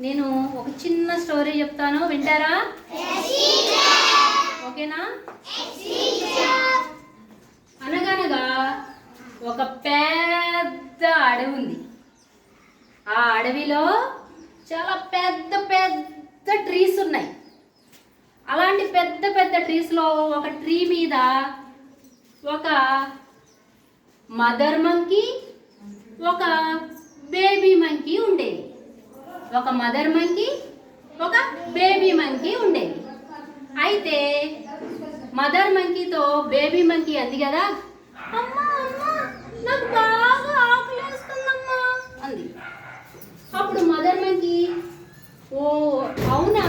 నేను ఒక చిన్న స్టోరీ చెప్తాను. వింటారా? ఓకేనా? అనగనగా ఒక పెద్ద అడవి ఉంది. ఆ అడవిలో చాలా పెద్ద పెద్ద ట్రీస్ ఉన్నాయి. అలాంటి పెద్ద పెద్ద ట్రీస్లో ఒక ట్రీ మీద ఒక మదర్ మంకీ ఒక ఒక మదర్ మంకీ ఒక బేబీ మంకీ ఉండేది. అయితే మదర్ మంకీతో బేబీ మంకీ అంది కదా అమ్మా అమ్మా నాకు బాగా ఆకలేస్తుందమ్మా అంది. అప్పుడు మదర్ మంకీ ఓ అవునా?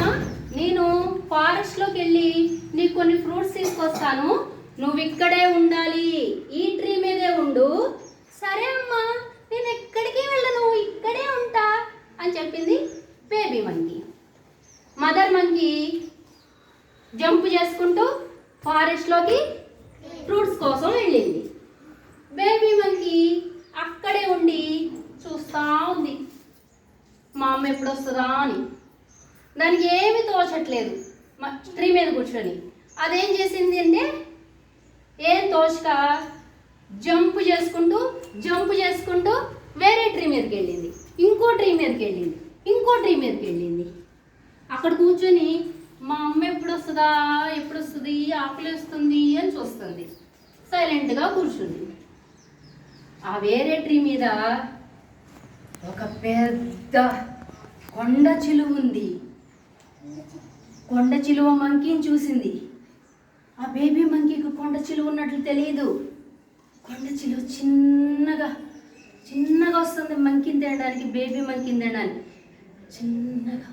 నేను ఫారెస్ట్లోకి వెళ్ళి నీకు కొన్ని ఫ్రూట్స్ తీసుకొస్తాను. నువ్వు ఇక్కడే ఉండాలి. ఈ ట్రీ మీదే ఉండు. సరే అమ్మా నేను ఎక్కడికి వెళ్ళను ఇక్కడే ఉంటా అని చెప్పింది baby monkey mother monkey jump చేసుకుంటూ ఫారెస్ట్లోకి ఫ్రూట్స్ కోసం వెళ్ళింది. బేబీ మంకీ అక్కడే ఉండి చూస్తూ ఉంది. మా అమ్మ ఎప్పుడు వస్తుందా అని. దానికి ఏమి తోచట్లేదు. ట్రీ మీద కూర్చొని. అదేం చేసింది అంటే ఏం తోచక జంప్ చేసుకుంటూ జంప్ చేసుకుంటూ వేరే ట్రీ మీదకి వెళ్ళింది. ఇంకో ట్రీ మీదకి వెళ్ళింది. ఇంకో ట్రీ మీదకి వెళ్ళింది. అక్కడ కూర్చొని వస్తుందా? ఎప్పుడు వస్తుంది ఆకులు వస్తుంది అని చూస్తుంది. సైలెంట్గా కూర్చుంది. ఆ వేరే ట్రీ మీద ఒక పెద్ద కొండ చిలువ ఉంది. కొండ చిలువ మంకీని చూసింది. ఆ బేబీ మంకీకి కొండ చిలువ ఉన్నట్లు తెలియదు కొండ చిలువ చిన్నగా చిన్నగా వస్తుంది మంకిని తినడానికి బేబీ మంకిని తినడానికి చిన్నగా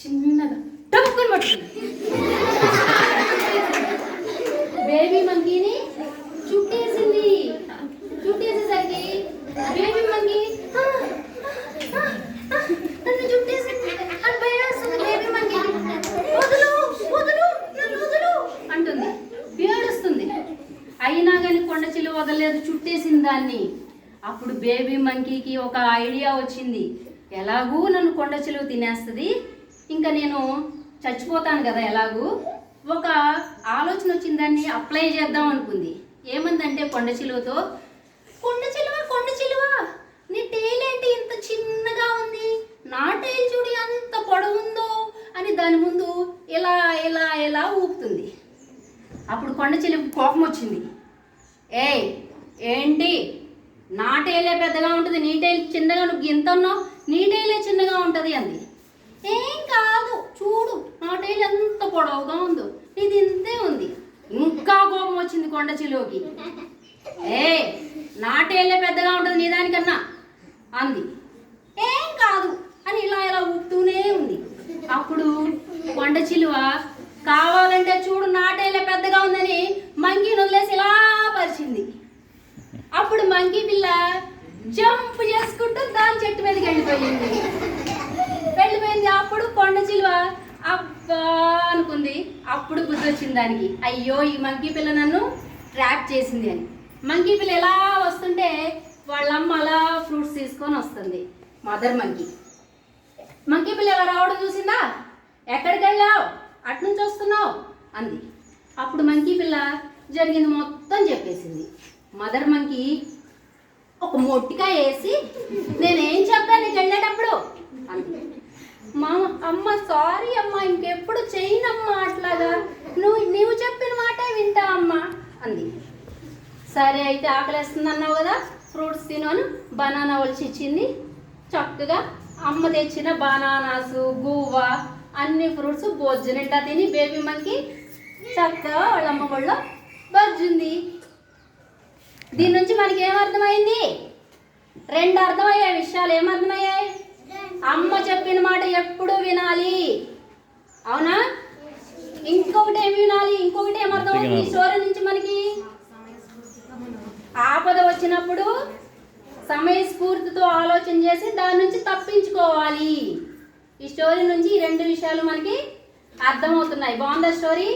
చిన్నగా టప్పుకొని పట్టుకుంది బేబీ మంకీని చుట్టేసింది చుట్టేసేసరికి బేబీ మంకీ "ఆ, ఆ, ఆ, నన్ను చుట్టేసింది అని భయం వేస్తుంది బేబీ మంకీ వదులు వదులు నన్ను వదులు అంటుంది ఏడుస్తుంది అయినా కానీ కొండ చిల్లు వదలలేదు చుట్టేసింది దాన్ని. అప్పుడు బేబీ మంకీకి ఒక ఐడియా వచ్చింది. ఎలాగూ నన్ను కొండ చిలువ తినేస్తుంది. ఇంకా నేను చచ్చిపోతాను కదా ఎలాగూ? ఒక ఆలోచన వచ్చింది దాన్ని అప్లై చేద్దాం అనుకుంది. ఏమందంటే కొండ చిలువతో కొండ చిలువ కొండ చిలువ నీ టైల్ ఏంటి ఇంత చిన్నగా ఉంది? నా టైల్ చూడి అంత పొడవుందో? అని దాని ముందు ఇలా ఇలా ఇలా ఊపుతుంది. అప్పుడు కొండ చిలువ కోపం వచ్చింది. ఏయ్ ఏంటి? నా టైలే పెద్దగా ఉంటుంది నీ టైల్ చిన్నగా నువ్వు ఎంత ఉన్నావు నీ టైలే చిన్నగా ఉంటుంది అంది. ఏం కాదు చూడు నా టైల్ ఎంత పొడవుగా ఉందో. ఇది ఇంతే ఉంది. ఇంకా కోపం వచ్చింది కొండ చిలువకి. ఏ నా టైలే పెద్దగా ఉంటుంది నీ దానికన్నా అంది. ఏం కాదు అని ఇలా ఇలా ఊపుతూనే ఉంది. అప్పుడు కొండ చిలువ కావాలంటే చూడు నా టైలే పెద్దగా ఉందని మంకీని వదిలేసి ఇలా పరిచింది. అప్పుడు మంకీ పిల్ల జంప్ చేసుకుంటూ దాని చెట్టు మీదకి వెళ్ళిపోయింది. వెళ్ళిపోయింది అప్పుడు కొండ చిలువ. అబ్బా అనుకుంది. అప్పుడు బుద్ధి వచ్చింది దానికి. అయ్యో ఈ మంకీ పిల్ల నన్ను ట్రాప్ చేసింది అని. మంకీ పిల్ల ఎలా వస్తుంటే వాళ్ళమ్మ అలా ఫ్రూట్స్ తీసుకొని వస్తుంది. Mother monkey. మంకీ పిల్ల ఎలా రావడం చూసిందా? ఎక్కడికి వెళ్ళావు? అట్నుంచి వస్తున్నావు? అంది. అప్పుడు మంకీ పిల్ల జరిగింది మొత్తం చెప్పేసింది. మదర్ మనకి ఒక మొట్టికాయ వేసి నేనేం చెప్పాను నీకు వెళ్ళేటప్పుడు? మా అమ్మ సారీ అమ్మ ఇంకెప్పుడు చేయనమ్మా అట్లాగా. నువ్వు నువ్వు చెప్పిన మాటే వింటా అమ్మా. అంది. సరే అయితే ఆకలిస్తుంది అన్నావు కదా ఫ్రూట్స్ తినను బనానా ఒలిచిచ్చింది చక్కగా అమ్మ తెచ్చిన బనానాసు గువ్వ అన్ని ఫ్రూట్స్ బొజ్జునిండా తిని బేబీ మనకి చక్కగా వాళ్ళ అమ్మ దీని నుంచి మనకి ఏమర్థమైంది రెండు అర్థమయ్యాయి విషయాలు. ఏమర్థమయ్యాయి అమ్మ చెప్పిన మాట ఎప్పుడు వినాలి. అవునా? ఇంకొకటి ఏమి వినాలి? ఇంకొకటి ఏమర్థమవుతుంది ఈ స్టోరీ నుంచి మనకి ఆపద వచ్చినప్పుడు సమయస్ఫూర్తితో ఆలోచన చేసి దాని నుంచి తప్పించుకోవాలి. ఈ స్టోరీ నుంచి ఈ రెండు విషయాలు మనకి అర్థమవుతున్నాయి. బాగుందా స్టోరీ?